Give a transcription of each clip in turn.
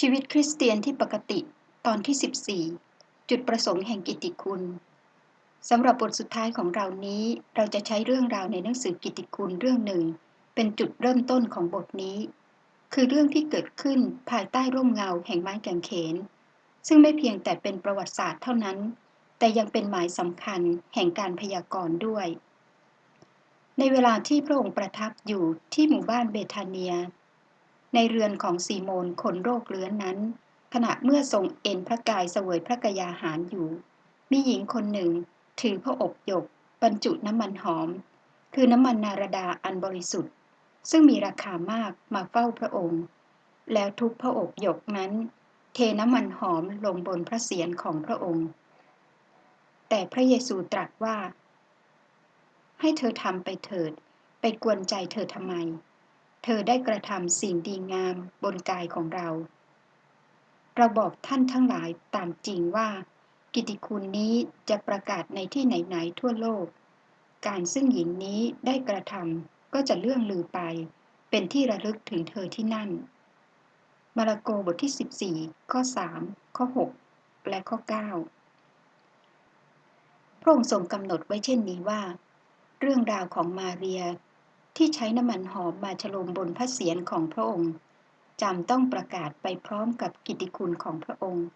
ชีวิตคริสเตียนที่ปกติตอนที่ 14 จุดประสงค์แห่งกิตติคุณสำหรับบทสุดท้ายของเรานี้ เราจะใช้เรื่องราวในหนังสือกิตติคุณเรื่องหนึ่ง เป็นจุดเริ่มต้นของบทนี้ คือเรื่องที่เกิดขึ้นภายใต้ร่มเงาแห่งไม้กางเขน ซึ่งไม่เพียงแต่เป็นประวัติศาสตร์เท่านั้น แต่ยังเป็นหมายสำคัญแห่งการพยากรณ์ด้วย ในเวลาที่พระองค์ประทับอยู่ที่หมู่บ้านเบธาเนีย ในเรือนของซีโมนคนโรคเรื้อนนั้น ขณะเมื่อทรงเอ็นพระกายเสวยพระกยาหารอยู่ มีหญิงคนหนึ่ง ถือพระอบยกบรรจุน้ำมันหอม คือน้ำมันนารดาอันบริสุทธิ์ ซึ่งมีราคามากมาเฝ้าพระองค์ แล้วทุกพระอบยกนั้น เทน้ำมันหอมลงบนพระเศียรของพระองค์ แต่พระเยซูตรัสว่า ให้เธอทำไปเถิด ไปกวนใจเธอทำไม เธอได้กระทำสิ่งดีงามบนกายของเรา เราบอกท่านทั้งหลายตามจริงว่า กิติคุณนี้จะประกาศในที่ไหนๆทั่วโลก การซึ่งหญิงนี้ได้กระทำก็จะเลื่องลือไป เป็นที่ระลึกถึงเธอที่นั่น มาระโกบทที่ 14 ข้อ 3 ข้อ 6 และข้อ 9 พระองค์ทรงกำหนดไว้เช่นนี้ว่า เรื่องราวของมาเรีย ที่ใช้น้ำมันหอมมาฉลมบนพระเศียรของพระองค์จำต้องประกาศไปพร้อมกับกิติคุณของพระองค์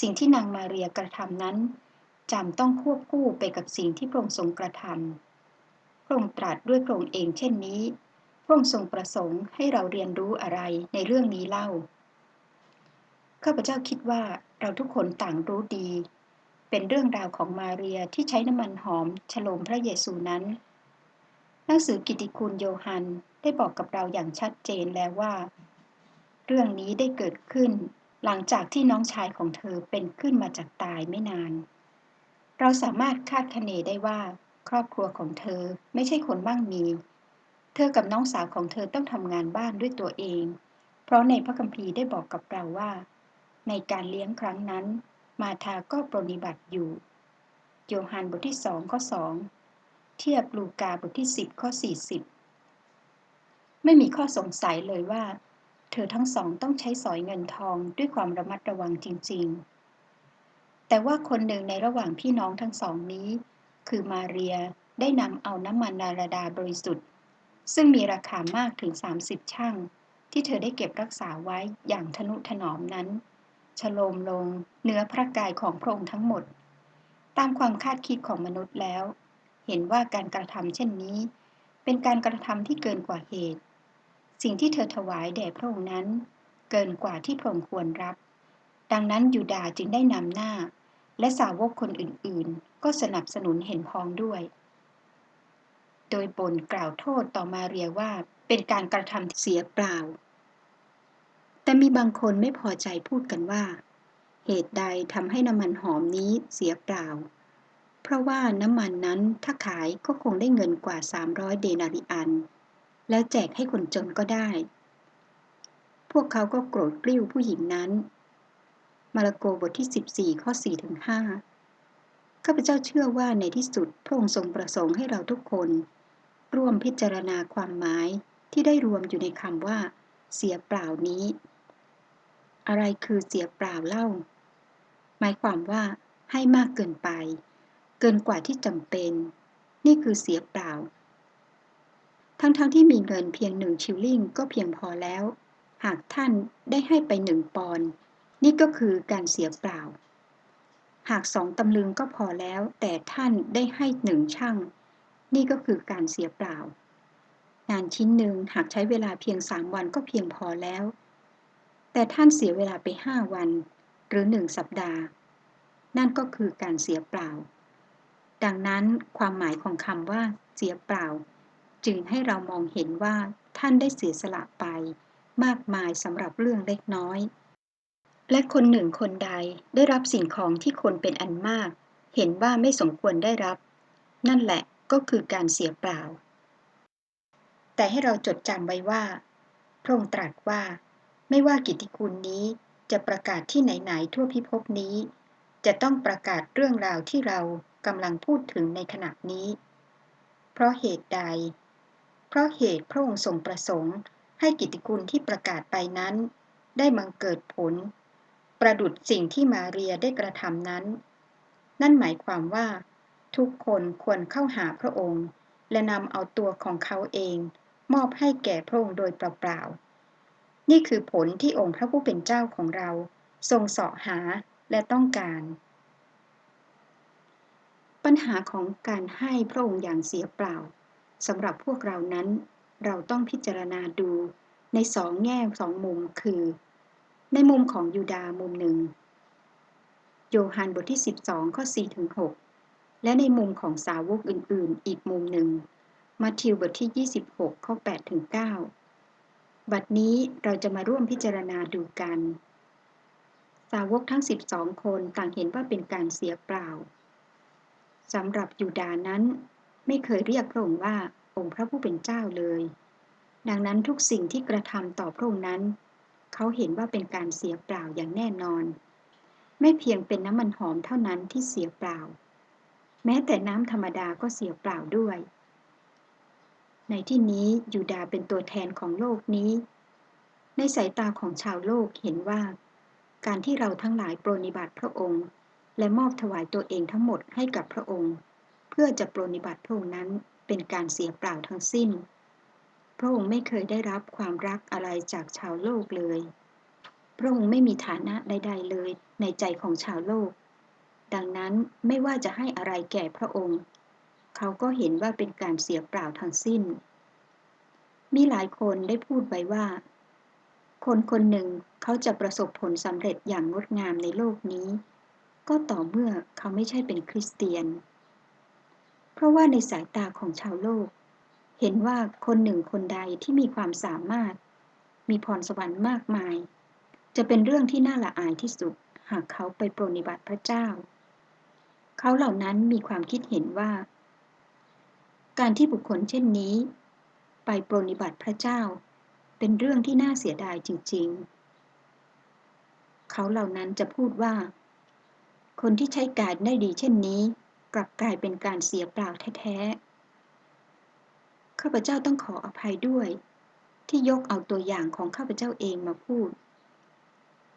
สิ่งที่นางมาเรียกระทำนั้นจำต้องควบคู่ไปกับสิ่งที่พระองค์ทรงกระทำพระองค์ตรัสด้วยพระองค์เองเช่นนี้ พระองค์ทรงประสงค์ให้เราเรียนรู้อะไรในเรื่องนี้เล่า ข้าพเจ้าคิดว่าเราทุกคนต่างรู้ดี เป็นเรื่องราวของมาเรียที่ใช้น้ำมันหอมฉลมพระเยซูนั้น หนังสือกิติคุณโยฮันได้บอกกับเราอย่างชัดเจนแล้วว่า เรื่องนี้ได้เกิดขึ้น หลังจากที่น้องชายของเธอเป็นขึ้นมาจากตายไม่นาน เราสามารถคาดคะเนได้ว่า ครอบครัวของเธอไม่ใช่คนบ้างมี เธอกับน้องสาวของเธอต้องทำงานบ้านด้วยตัวเอง เพราะในพระคัมภีร์ได้บอกกับเราว่า ในการเลี้ยงครั้งนั้น มาธาก็ปรนิบัติอยู่โยฮันบทที่สองข้อสอง เทียบลูกาบทที่ 10 ข้อ 40 ไม่มีข้อสงสัยเลยว่า เธอทั้งสองต้องใช้สอยเงินทองด้วยความระมัดระวังจริง ๆ แต่ว่าคนหนึ่งในระหว่างพี่น้องทั้งสองนี้ คือมาเรียได้นำเอาน้ำมันนาราดาบริสุทธิ์ ซึ่งมีราคามากถึง 30 ช่าง ที่เธอได้เก็บรักษาไว้อย่างทนุถนอมนั้นฉโลมลงเนื้อพระกายของพระองค์ทั้งหมด ตามความคาดคิดของมนุษย์แล้ว เห็นว่าการกระทำเช่นนี้ เป็นการกระทำที่เกินกว่าเหตุ สิ่งที่เธอถวายแด่พระองค์นั้น เกินกว่าที่พระองค์ควรรับ ดังนั้นยูดาจึงได้นำหน้า และสาวกคนอื่นๆ ก็สนับสนุนเห็นพ้องด้วย โดยบนกล่าวโทษต่อมาเรียว่าเป็นการกระทำเสียเปล่า แต่มีบางคนไม่พอใจพูดกันว่า เหตุใดทำให้น้ำมันหอมนี้เสียเปล่า เพราะว่าน้ำมันนั้นถ้าขายก็คงได้เงินกว่า 300 เดนาริอัน แล้วแจกให้คนจนก็ได้ พวกเขาก็โกรธกริ้วผู้หญิงนั้น มาระโกบทที่ 14 ข้อ4ถึง5ข้าพเจ้าเชื่อว่าในที่สุดพระองค์ทรงประสงค์ให้เราทุกคน ร่วมพิจารณาความหมายที่ได้รวมอยู่ในคำว่า เสียเปล่านี้ อะไรคือเสียเปล่าเล่า หมายความว่าให้มากเกินไป เกินกว่าที่จำเป็น นี่คือเสียเปล่า ทั้งๆทที่มีเงินเพียงหนึ่งชิลลิงก็เพียงพอแล้ว หากท่านได้ให้ไปหนึ่งปอนนี่ก็คือการเสียเปล่า หากสองตำลึงก็พอแล้ว แต่ท่านได้ให้หนึ่งช่าง นี่ก็คือการเสียเปล่า งานชิ้นหนึ่งหากใช้เวลาเพียงสามวันก็เพียงพอแล้ว แต่ท่านเสียเวลาไปห้าวัน หรือหนึ่งสัปดาห์ นั่นก็คือการเสียเปล่า ดังนั้นความหมายของคำว่าเสียเปล่า จึงให้เรามองเห็นว่าท่านได้เสียสละไป มากมายสำหรับเรื่องเล็กน้อย และคนหนึ่งคนใดได้รับสิ่งของที่คนเป็นอันมาก เห็นว่าไม่สมควรได้รับ นั่นแหละก็คือการเสียเปล่า แต่ให้เราจดจำไว้ว่า พระองค์ตรัสว่า ไม่ว่ากิติคุณนี้จะประกาศที่ไหนๆทั่วพิภพนี้ จะต้องประกาศเรื่องราวที่เรา กำลังพูดถึงในขณะนี้ เพราะเหตุใด เพราะเหตุพระองค์ทรงประสงค์ ให้กิตติคุณที่ประกาศไปนั้น ได้บังเกิดผล ประดุดสิ่งที่มาเรียได้กระทำนั้น นั่นหมายความว่า ทุกคนควรเข้าหาพระองค์ และนำเอาตัวของเขาเอง มอบให้แก่พระองค์โดยเปล่าๆนี่คือผลที่องค์พระผู้เป็นเจ้าของเรา ทรงเสาะหาและต้องการ ปัญหาของการให้พระองค์อย่างเสียเปล่าสำหรับพวกเรานั้น เราต้องพิจารณาดูในสองแง่สองมุมคือ ในมุมของยูดามุมหนึ่ง โยฮันบทที่ 12 ข้อ4ถึง6และในมุมของสาวกอื่น ๆ อีกมุมหนึ่งมาทิวบทที่ 26 ข้อ8ถึง9บัดนี้เราจะมาร่วมพิจารณาดูกัน สาวกทั้ง 12 คนต่างเห็นว่าเป็นการเสียเปล่า สำหรับยูดานั้น ไม่เคยเรียกพระองค์ว่าองค์พระผู้เป็นเจ้าเลย ดังนั้นทุกสิ่งที่กระทำต่อพระองค์นั้น เขาเห็นว่าเป็นการเสียเปล่าอย่างแน่นอน ไม่เพียงเป็นน้ำมันหอมเท่านั้นที่เสียเปล่า แม้แต่น้ำธรรมดาก็เสียเปล่าด้วย ในที่นี้ยูดาเป็นตัวแทนของโลกนี้ ในสายตาของชาวโลกเห็นว่า การที่เราทั้งหลายโปรนิบัติพระองค์ และมอบถวายตัวเองทั้งหมดให้กับพระองค์ เพื่อจะปรนิบัติพระองค์นั้นเป็นการเสียเปล่าทั้งสิ้น พระองค์ไม่เคยได้รับความรักอะไรจากชาวโลกเลย พระองค์ไม่มีฐานะใด ๆ เลยในใจของชาวโลก ดังนั้นไม่ว่าจะให้อะไรแก่พระองค์ เขาก็เห็นว่าเป็นการเสียเปล่าทั้งสิ้น มีหลายคนได้พูดไว้ว่า คนคนหนึ่งเขาจะประสบผลสำเร็จอย่างงดงามในโลกนี้ ก็ต่อเมื่อเขาไม่ใช่เป็นคริสเตียน เพราะว่าในสายตาของชาวโลก เห็นว่าคนหนึ่งคนใดที่มีความสามารถ มีพรสวรรค์มากมาย จะเป็นเรื่องที่น่าละอายที่สุดหากเขาไปโปรนิบัติพระเจ้า เขาเหล่านั้นมีความคิดเห็นว่า การที่บุคคลเช่นนี้ ไปโปรนิบัติพระเจ้า เป็นเรื่องที่น่าเสียดายจริง ๆ เขาเหล่านั้นจะพูดว่า คนที่ใช้การได้ดีเช่นนี้ กลับกลายเป็นการเสียเปล่าแท้ๆ ข้าพเจ้าต้องขออภัยด้วย ที่ยกเอาตัวอย่างของข้าพเจ้าเองมาพูด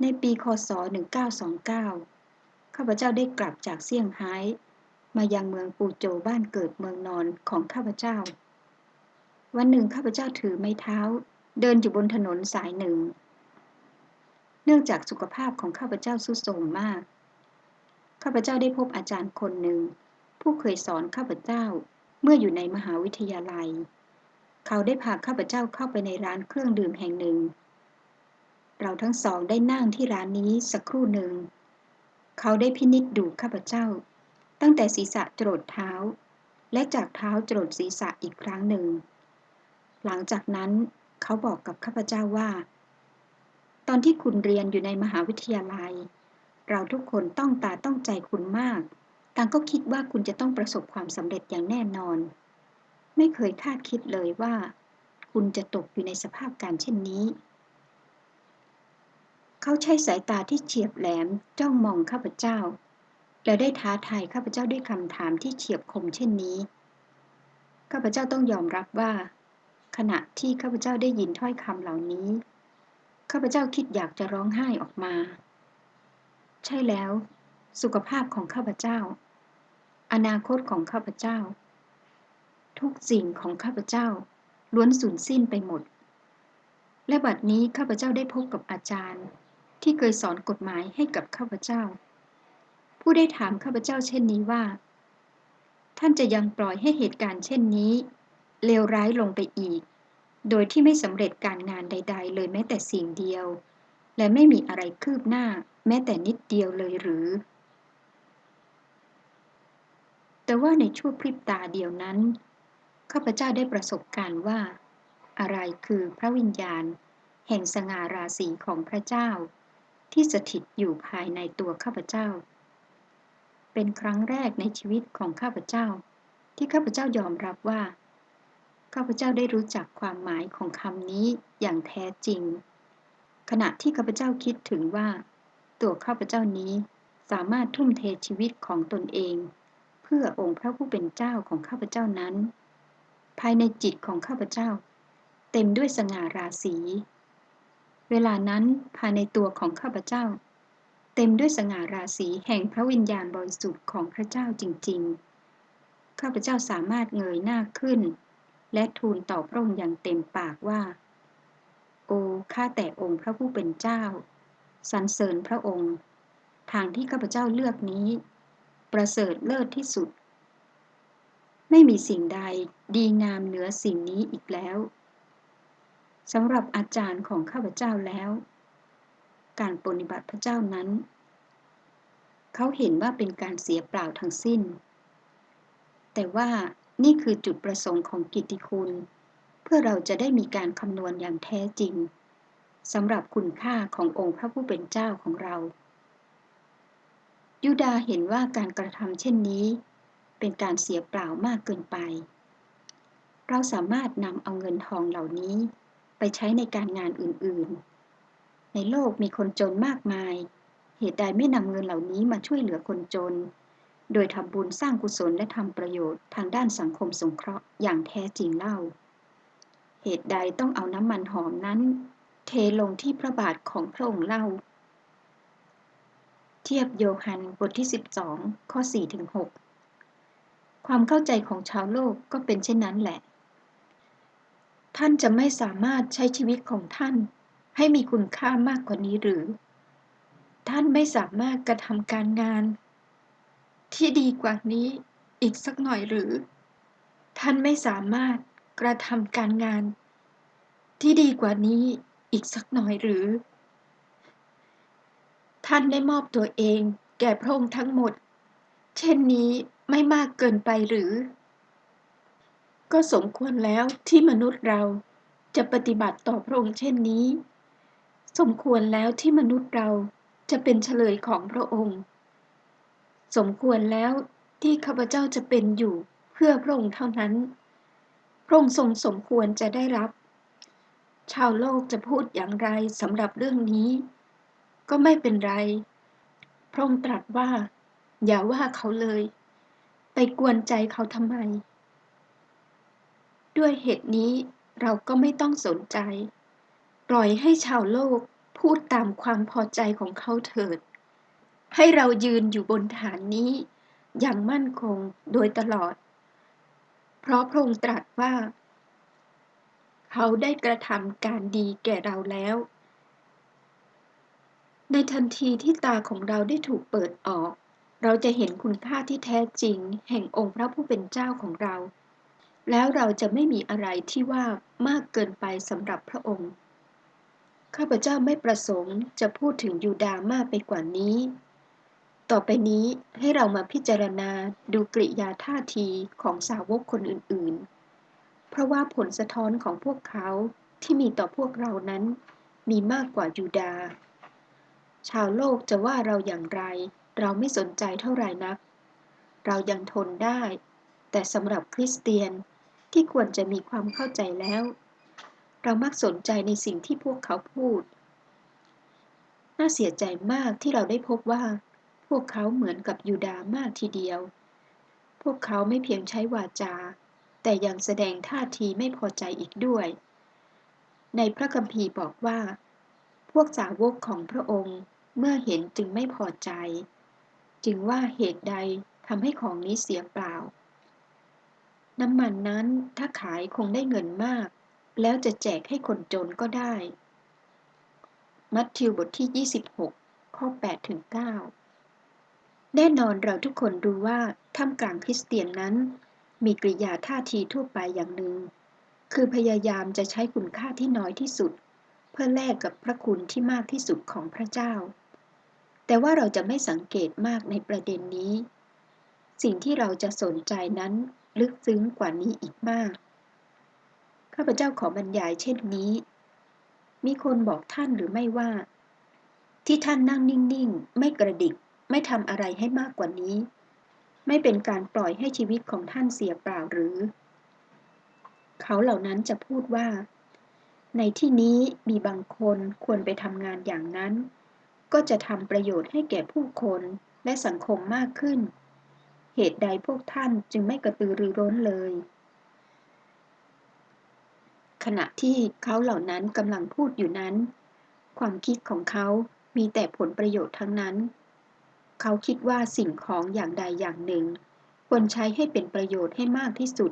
ในปีคศ 1929 ข้าพเจ้าได้กลับจากเซี่ยงไฮ้มายังเมืองปูโจบ้านเกิดเมืองนอนของข้าพเจ้า วันหนึ่งข้าพเจ้าถือไม้เท้า เดินอยู่บนถนนสายหนึ่ง เนื่องจากสุขภาพของข้าพเจ้าสุดโทรมมาก ข้าพเจ้าได้พบอาจารย์คนหนึ่ง ผู้เคยสอนข้าพเจ้าเมื่ออยู่ในมหาวิทยาลัย เขาได้พาข้าพเจ้าเข้าไปในร้านเครื่องดื่มแห่งหนึ่ง เราทั้งสองได้นั่งที่ร้านนี้สักครู่หนึ่ง เขาได้พินิจดูข้าพเจ้า ตั้งแต่ศีรษะจรดเท้า และจากเท้าจรดศีรษะอีกครั้งหนึ่ง หลังจากนั้นเขาบอกกับข้าพเจ้าว่า ตอนที่คุณเรียนอยู่ในมหาวิทยาลัย เราทุกคนต้องตาต้องใจคุณมาก ต่างก็คิดว่าคุณจะต้องประสบความสำเร็จอย่างแน่นอน ไม่เคยคาดคิดเลยว่า คุณจะตกอยู่ในสภาพการเช่นนี้ เขาใช้สายตาที่เฉียบแหลมจ้องมองข้าพเจ้า และได้ท้าทายข้าพเจ้าด้วยคำถามที่เฉียบคมเช่นนี้ ข้าพเจ้าต้องยอมรับว่า ขณะที่ข้าพเจ้าได้ยินถ้อยคำเหล่านี้ ข้าพเจ้าคิดอยากจะร้องไห้ออกมา ใช่แล้ว สุขภาพของข้าพเจ้า อนาคตของข้าพเจ้า ทุกสิ่งของข้าพเจ้า ล้วนสูญสิ้นไปหมด และบัดนี้ข้าพเจ้าได้พบกับอาจารย์ ที่เคยสอนกฎหมายให้กับข้าพเจ้า ผู้ได้ถามข้าพเจ้าเช่นนี้ว่า ท่านจะยังปล่อยให้เหตุการณ์เช่นนี้เลวร้ายลงไปอีก โดยที่ไม่สำเร็จการงานใด ๆ เลยแม้แต่สิ่งเดียว และไม่มีอะไรคืบหน้าแม้แต่นิดเดียวเลยหรือ แต่ว่าในชั่วพริบตาเดียวนั้น ข้าพเจ้าได้ประสบการณ์ว่า อะไรคือพระวิญญาณ แห่งสง่าราศีของพระเจ้า ที่สถิตอยู่ภายในตัวข้าพเจ้า เป็นครั้งแรกในชีวิตของข้าพเจ้า ที่ข้าพเจ้ายอมรับว่า ข้าพเจ้าได้รู้จักความหมายของคำนี้อย่างแท้จริง ขณะที่ข้าพเจ้าคิดถึงว่า ตัวข้าพเจ้านี้สามารถทุ่มเทชีวิตของตนเอง เพื่อองค์พระผู้เป็นเจ้าของข้าพเจ้านั้น ภายในจิตของข้าพเจ้า เต็มด้วยสง่าราศี เวลานั้นภายในตัวของข้าพเจ้า เต็มด้วยสง่าราศีแห่งพระวิญญาณบริสุทธิ์ของพระเจ้าจริง ๆ ข้าพเจ้าสามารถเงยหน้าขึ้น และทูลต่อพระองค์อย่างเต็มปากว่า โอ้ข้าแต่องค์พระผู้เป็นเจ้า สรรเสริญพระองค์ ทางที่ข้าพเจ้าเลือกนี้ ประเสริฐเลิศที่สุด ไม่มีสิ่งใดดีงามเหนือสิ่งนี้อีกแล้วสำหรับอาจารย์ของข้าพเจ้าแล้ว การปฏิบัติพระเจ้านั้น เขาเห็นว่าเป็นการเสียเปล่าทั้งสิ้น แต่ว่านี่คือจุดประสงค์ของกิตติคุณ พื่อเราจะได้มีการคำนวณอย่างแท้จริงสำหรับคุณค่าขององค์พระผู้เป็นเจ้าของเรา ยูดาเห็นว่าการกระทำเช่นนี้ เป็นการเสียเปล่ามากเกินไป เราสามารถนำเอาเงินทองเหล่านี้ ไปใช้ในการงานอื่นๆ ในโลกมีคนจนมากมาย เหตุใดไม่นำเงินเหล่านี้มาช่วยเหลือคนจน โดยทำบุญสร้างกุศลและทำประโยชน์ทางด้านสังคมสงเคราะห์อย่างแท้จริงเล่า เหตุใดต้องเอาน้ำมันหอมนั้น เทลงที่พระบาทของพระองค์เล่า เทียบโยฮันบทที่ 12 ข้อ4ถึง6ความเข้าใจของชาวโลกก็เป็นเช่นนั้นแหละ ท่านจะไม่สามารถใช้ชีวิตของท่าน ให้มีคุณค่ามากกว่านี้หรือ ท่านไม่สามารถกระทำการงาน ที่ดีกว่านี้อีกสักหน่อยหรือ ท่านไม่สามารถ กระทำการงานที่ดีกว่านี้อีกสักหน่อยหรือ ท่านได้มอบตัวเองแก่พระองค์ทั้งหมด เช่นนี้ไม่มากเกินไปหรือ ก็สมควรแล้วที่มนุษย์เราจะปฏิบัติต่อพระองค์เช่นนี้ สมควรแล้วที่มนุษย์เราจะเป็นเฉลยของพระองค์ สมควรแล้วที่ข้าพเจ้าจะเป็นอยู่เพื่อพระองค์เท่านั้น พระองค์ทรงสมควรจะได้รับ ชาวโลกจะพูดอย่างไรสำหรับเรื่องนี้ ก็ไม่เป็นไร พระองค์ตรัสว่า อย่าว่าเขาเลย ไปกวนใจเขาทำไม ด้วยเหตุนี้เราก็ไม่ต้องสนใจ ปล่อยให้ชาวโลกพูดตามความพอใจของเขาเถิด ให้เรายืนอยู่บนฐานนี้ อย่างมั่นคงโดยตลอด เพราะพระองค์ตรัสว่า เขาได้กระทำการดีแก่เราแล้ว ในทันทีที่ตาของเราได้ถูกเปิดออก เราจะเห็นคุณค่าที่แท้จริง แห่งองค์พระผู้เป็นเจ้าของเรา แล้วเราจะไม่มีอะไรที่ว่ามากเกินไปสำหรับพระองค์ ข้าพเจ้าไม่ประสงค์จะพูดถึงยูดามากไปกว่านี้ ต่อไปนี้ให้เรามาพิจารณาดูกริยาท่าทีของสาวกคนอื่นๆ เพราะว่าผลสะท้อนของพวกเขาที่มีต่อพวกเรานั้นมีมากกว่ายูดา ชาวโลกจะว่าเราอย่างไร เราไม่สนใจเท่าไหร่นัก เรายังทนได้ แต่สำหรับคริสเตียนที่ควรจะมีความเข้าใจแล้ว เรามักสนใจในสิ่งที่พวกเขาพูด น่าเสียใจมากที่เราได้พบว่า วกเขาเหมือนกับยูดามากทีเดียว พวกเขาไม่เพียงใช้วาจา แต่ยังแสดงท่าทีไม่พอใจอีกด้วย ในพระคัมภีร์บอกว่า พวกสาวกของพระองค์เมื่อเห็นจึงไม่พอใจ จึงว่าเหตุใดทำให้ของนี้เสียเปล่า น้ำมันนั้นถ้าขายคงได้เงินมาก แล้วจะแจกให้คนจนก็ได้ มัทธิวบทที่ 26 ข้อ8ถึง9 แน่นอนเราทุกคนรู้ว่าท่ามกลางคริสเตียนนั้น มีกริยาท่าทีทั่วไปอย่างหนึ่ง คือพยายามจะใช้คุณค่าที่น้อยที่สุด เพื่อแลกกับพระคุณที่มากที่สุดของพระเจ้า แต่ว่าเราจะไม่สังเกตมากในประเด็นนี้ สิ่งที่เราจะสนใจนั้นลึกซึ้งกว่านี้อีกมาก ข้าพเจ้าขอบรรยายเช่นนี้ มีคนบอกท่านหรือไม่ว่า ที่ท่านนั่งนิ่ง ๆ ไม่กระดิก ไม่ทำอะไรให้มากกว่านี้ ไม่เป็นการปล่อยให้ชีวิตของท่านเสียเปล่าหรือ เขาเหล่านั้นจะพูดว่า ในที่นี้มีบางคนควรไปทำงานอย่างนั้น ก็จะทำประโยชน์ให้แก่ผู้คนและสังคมมากขึ้น เหตุใดพวกท่านจึงไม่กระตือรือร้นเลย ขณะที่เขาเหล่านั้นกำลังพูดอยู่นั้น ความคิดของเขามีแต่ผลประโยชน์ทั้งนั้น เขาคิดว่าสิ่งของอย่างใดอย่างหนึ่ง ควรใช้ให้เป็นประโยชน์ให้มากที่สุด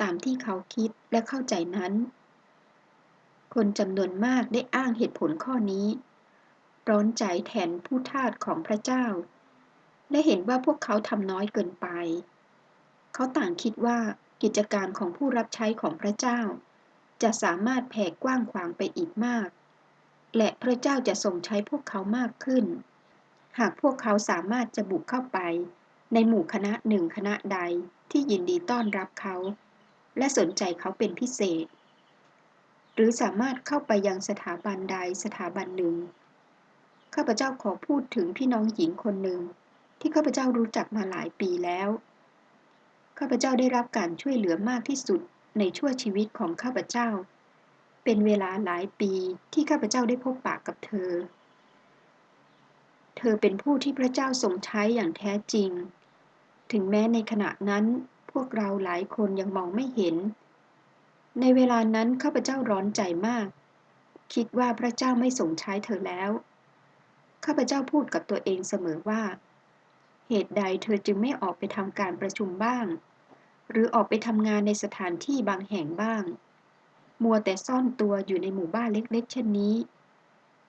ตามที่เขาคิดและเข้าใจนั้น คนจำนวนมากได้อ้างเหตุผลข้อนี้ ร้อนใจแทนผู้ทาสของพระเจ้า และเห็นว่าพวกเขาทำน้อยเกินไป เขาต่างคิดว่ากิจการของผู้รับใช้ของพระเจ้า จะสามารถแผ่กว้างขวางไปอีกมาก และพระเจ้าจะทรงใช้พวกเขามากขึ้น หากพวกเขาสามารถจะบุกเข้าไป ในหมู่คณะหนึ่งคณะใดที่ยินดีต้อนรับเขา และสนใจเขาเป็นพิเศษ หรือสามารถเข้าไปยังสถาบันใดสถาบันหนึ่ง ข้าพเจ้าขอพูดถึงพี่น้องหญิงคนหนึ่ง ที่ข้าพเจ้ารู้จักมาหลายปีแล้ว ข้าพเจ้าได้รับการช่วยเหลือมากที่สุดในชั่วชีวิตของข้าพเจ้า เป็นเวลาหลายปีที่ข้าพเจ้าได้พบปากกับเธอ เธอเป็นผู้ที่พระเจ้าทรงใช้อย่างแท้จริง ถึงแม้ในขณะนั้นพวกเราหลายคนยังมองไม่เห็น ในเวลานั้นข้าพเจ้าร้อนใจมาก คิดว่าพระเจ้าไม่ทรงใช้เธอแล้ว ข้าพเจ้าพูดกับตัวเองเสมอว่า เหตุใดเธอจึงไม่ออกไปทำการประชุมบ้าง หรือออกไปทำงานในสถานที่บางแห่งบ้าง มัวแต่ซ่อนตัวอยู่ในหมู่บ้านเล็ก ๆ เช่นนี้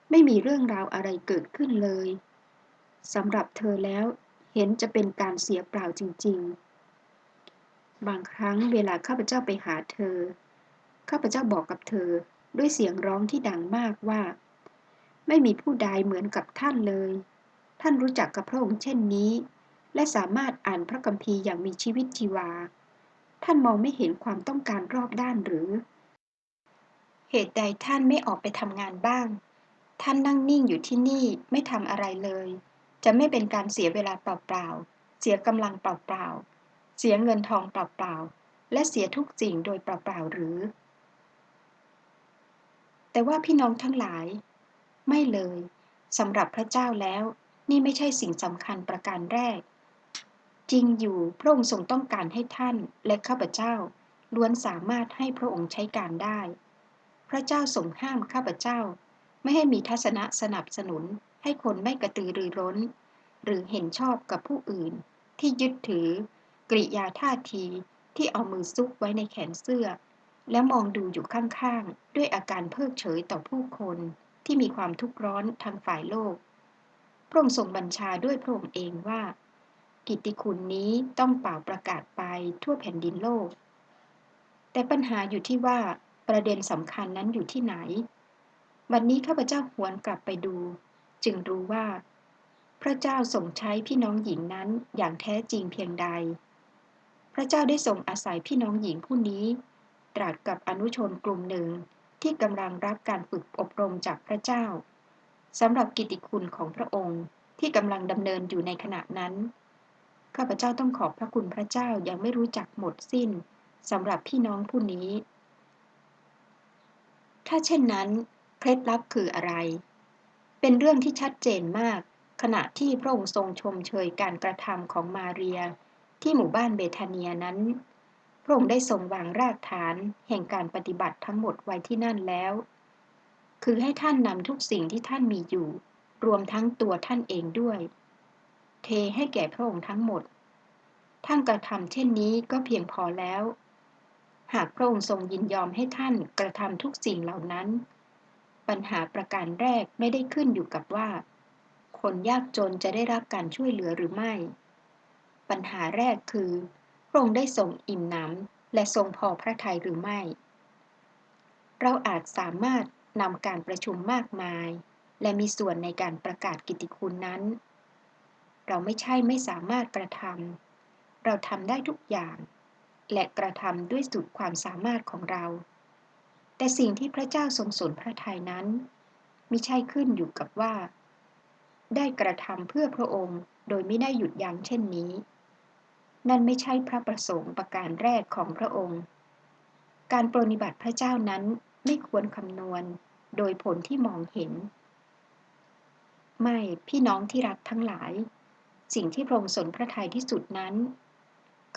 ไม่มีเรื่องราวอะไรเกิดขึ้นเลย สำหรับเธอแล้วเห็นจะเป็นการเสียเปล่าจริง ๆ บางครั้งเวลาข้าพเจ้าไปหาเธอ ข้าพเจ้าบอกกับเธอด้วยเสียงร้องที่ดังมากว่า ไม่มีผู้ใดเหมือนกับท่านเลย ท่านรู้จักกับพระองค์เช่นนี้ และสามารถอ่านพระคัมภีร์อย่างมีชีวิตชีวา ท่านมองไม่เห็นความต้องการรอบด้านหรือ เหตุใดท่านไม่ออกไปทำงานบ้าง ท่านนั่งนิ่งอยู่ที่นี่ไม่ทำอะไรเลย จะไม่เป็นการเสียเวลาเปล่าๆ เสียกำลังเปล่าๆ เสียเงินทองเปล่าๆ และเสียทุกสิ่งโดยเปล่าๆ หรือ แต่ว่าพี่น้องทั้งหลาย ไม่เลยสำหรับพระเจ้าแล้วนี่ไม่ใช่สิ่งสำคัญประการแรก จริงอยู่พระองค์ทรงต้องการให้ท่านและข้าพเจ้า ล้วนสามารถให้พระองค์ใช้การได้ พระเจ้าทรงห้ามข้าพเจ้า ไม่ให้มีทัศนะสนับสนุนให้คนไม่กระตือรือร้น หรือเห็นชอบกับผู้อื่น ที่ยึดถือ กริยาท่าทีที่เอามือซุกไว้ในแขนเสื้อ แล้วมองดูอยู่ข้างๆ ด้วยอาการเพิกเฉยต่อผู้คนที่มีความทุกข์ร้อนทางฝ่ายโลก พระองค์ทรงบัญชาด้วยพระองค์เองว่า กิตติคุณนี้ต้องเป่าประกาศไปทั่วแผ่นดินโลก แต่ปัญหาอยู่ที่ว่าประเด็นสำคัญนั้นอยู่ที่ไหน วันนี้ข้าพเจ้าหวนกลับไปดู จึงรู้ว่า พระเจ้าทรงใช้พี่น้องหญิงนั้นอย่างแท้จริงเพียงใด พระเจ้าได้ทรงอาศัยพี่น้องหญิงผู้นี้ ตรัสกับอนุชนกลุ่มหนึ่งที่กำลังรับการฝึกอบรมจากพระเจ้าสำหรับกิติคุณของพระองค์ที่กำลังดำเนินอยู่ในขณะนั้น ข้าพเจ้าต้องขอบพระคุณพระเจ้ายังไม่รู้จักหมดสิ้นสำหรับพี่น้องผู้นี้ ถ้าเช่นนั้น เคล็ดลับคืออะไร เป็นเรื่องที่ชัดเจนมาก ขณะที่พระองค์ทรงชมเชยการกระทำของมาเรีย ที่หมู่บ้านเบธาเนียนั้น พระองค์ได้ทรงวางรากฐานแห่งการปฏิบัติทั้งหมดไว้ที่นั่นแล้ว คือให้ท่านนำทุกสิ่งที่ท่านมีอยู่ รวมทั้งตัวท่านเองด้วย เทให้แก่พระองค์ทั้งหมด ท่านกระทำเช่นนี้ก็เพียงพอแล้ว หากพระองค์ทรงยินยอมให้ท่านกระทำทุกสิ่งเหล่านั้น ปัญหาประการแรกไม่ได้ขึ้นอยู่กับว่า คนยากจนจะได้รับการช่วยเหลือหรือไม่ ปัญหาแรกคือพระองค์ได้ทรงอิ่มน้ำและทรงพอพระทัยหรือไม่ เราอาจสามารถนำการประชุมมากมาย และมีส่วนในการประกาศกิติคุณนั้น เราไม่ใช่ไม่สามารถกระทำเราทำได้ทุกอย่าง และกระทำด้วยสุดความสามารถของเรา แต่สิ่งที่พระเจ้าทรงสนพระทัยนั้นมิใช่ขึ้นอยู่กับว่า ได้กระทำเพื่อพระองค์ โดยไม่ได้หยุดยั้งเช่นนี้ นั่นไม่ใช่พระประสงค์ประการแรกของพระองค์ การปรนิบัติพระเจ้านั้นไม่ควรคำนวณ โดยผลที่มองเห็น ไม่พี่น้องที่รักทั้งหลาย สิ่งที่พระองค์สนพระทัยที่สุดนั้น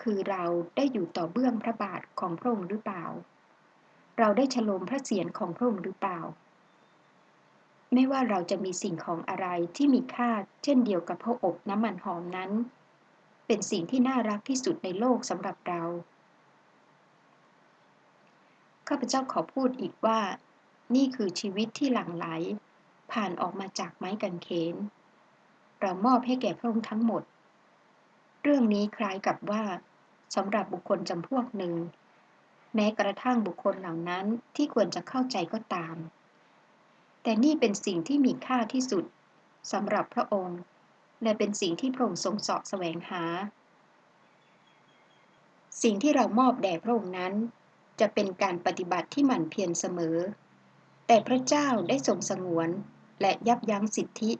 คือเราได้อยู่ต่อเบื้องพระบาทของพระองค์หรือเปล่า เราได้ฉลมพระเศียรของพระองค์หรือเปล่า ไม่ว่าเราจะมีสิ่งของอะไรที่มีค่าเช่นเดียวกับพระอบน้ำมันหอมนั้น เป็นสิ่งที่น่ารักที่สุดในโลกสำหรับเรา ข้าพเจ้าขอพูดอีกว่า นี่คือชีวิตที่หลั่งไหล ผ่านออกมาจากไม้กางเขน เรามอบให้แก่พระองค์ทั้งหมด เรื่องนี้คล้ายกับว่าสำหรับบุคคลจำพวกหนึ่ง แม้กระทั่งบุคคลเหล่านั้นที่ควรจะเข้าใจก็ตาม แต่นี่เป็นสิ่งที่มีค่าที่สุดสำหรับพระองค์ และเป็นสิ่งที่พระองค์ทรงสาะแสวงหา สิ่งที่เรามอบแด่พระองค์นั้น จะเป็นการปฏิบัติที่หมั่นเพียรเสมอ แต่พระเจ้าได้ทรงสงวนและยับยั้งสิทธิ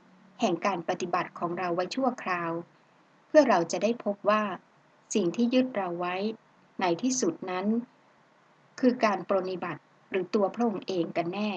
แห่งการปฏิบัติของเราไว้ชั่วคราว เพื่อเราจะได้พบว่า สิ่งที่ยึดเราไว้ในที่สุดนั้น คือการปรนิบัติหรือตัวพระองค์เองกันแน่